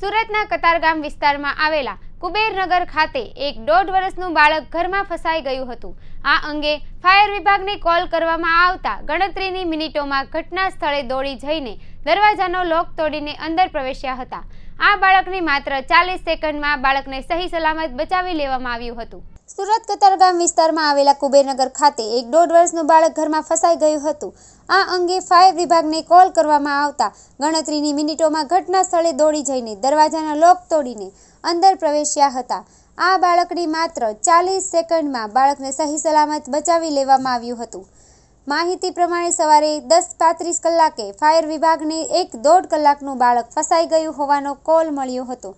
સુરતના કતારગામ વિસ્તારમાં આવેલા કુબેરનગર ખાતે એક દોઢ વર્ષનું બાળક ઘરમાં ફસાઈ ગયું હતું. આ અંગે ફાયર વિભાગને કોલ કરવામાં આવતા ગણતરીની મિનિટોમાં ઘટના સ્થળે દોડી જઈને દરવાજાનો લોક તોડીને અંદર પ્રવેશ્યા હતા. આ બાળકને માત્ર ચાલીસ સેકન્ડમાં બાળકને સહી સલામત બચાવી લેવામાં આવ્યું હતું. સુરત કતારગામ વિસ્તારમાં આવેલા કુબેરનગર ખાતે એક દોઢ વર્ષનું બાળક ઘરમાં ફસાઈ ગયું હતું. આ અંગે ફાયર વિભાગને કોલ કરવામાં આવતા ગણતરીની મિનિટોમાં ઘટના સ્થળે દોડી જઈને દરવાજાના લોક તોડીને અંદર પ્રવેશ્યા હતા. આ બાળકની માત્ર ચાલીસ સેકન્ડમાં બાળકને સહી સલામત બચાવી લેવામાં આવ્યું હતું. માહિતી પ્રમાણે સવારે દસ પાંત્રીસ કલાકે ફાયર વિભાગને એક દોઢ કલાકનું બાળક ફસાઈ ગયું હોવાનો કોલ મળ્યો હતો.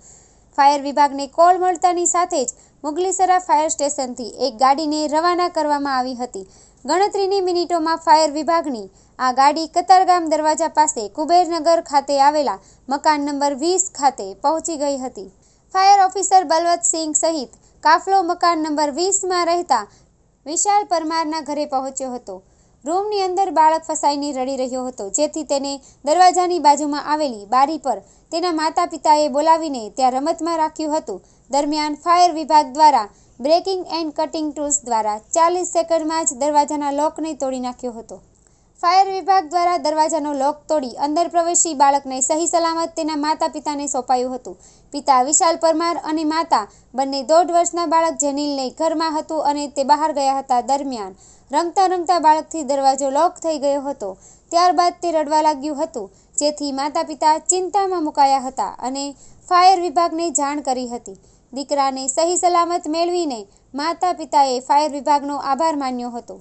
ફાયર વિભાગને કોલ મળતાની સાથે જ મુગલીસરા ફાયર સ્ટેશનથી એક ગાડીને રવાના કરવામાં આવી હતી. ગણતરીની મિનિટોમાં ફાયર વિભાગની આ ગાડી કતારગામ દરવાજા પાસે કુબેરનગર ખાતે આવેલા મકાન નંબર વીસ ખાતે પહોંચી ગઈ હતી. ફાયર ઓફિસર બલવતસિંહ સહિત કાફલો મકાન નંબર વીસમાં રહેતા વિશાલ પરમારના ઘરે પહોંચ્યો હતો. રૂમની અંદર બાળક ફસાઈને રડી રહ્યો હતો, જેથી તેને દરવાજાની બાજુમાં આવેલી બારી પર તેના માતા પિતાએ બોલાવીને ત્યાં રમતમાં રાખ્યું હતું. દરમિયાન ફાયર વિભાગ દ્વારા બ્રેકિંગ એન્ડ કટિંગ ટૂલ્સ દ્વારા ચાલીસ સેકન્ડમાં જ દરવાજાના લોકને તોડી નાખ્યો હતો. ફાયર વિભાગ દ્વારા દરવાજાનો લોક તોડી અંદર પ્રવેશી બાળકને સહી સલામત તેના માતા પિતાને સોંપાયું હતું. પિતા વિશાલ પરમાર અને માતા બંને દોઢ વર્ષના બાળક જેનિલને ઘરમાં હતું અને તે બહાર ગયા હતા દરમિયાન. રમતા રમતા બાળકથી દરવાજો લોક થઈ ગયો હતો. ત્યારબાદ તે રડવા લાગ્યું હતું, જેથી માતા પિતા ચિંતામાં મુકાયા હતા અને ફાયર વિભાગને જાણ કરી હતી. દીકરાને સહી સલામત મેળવીને માતા પિતાએ ફાયર વિભાગનો આભાર માન્યો હતો.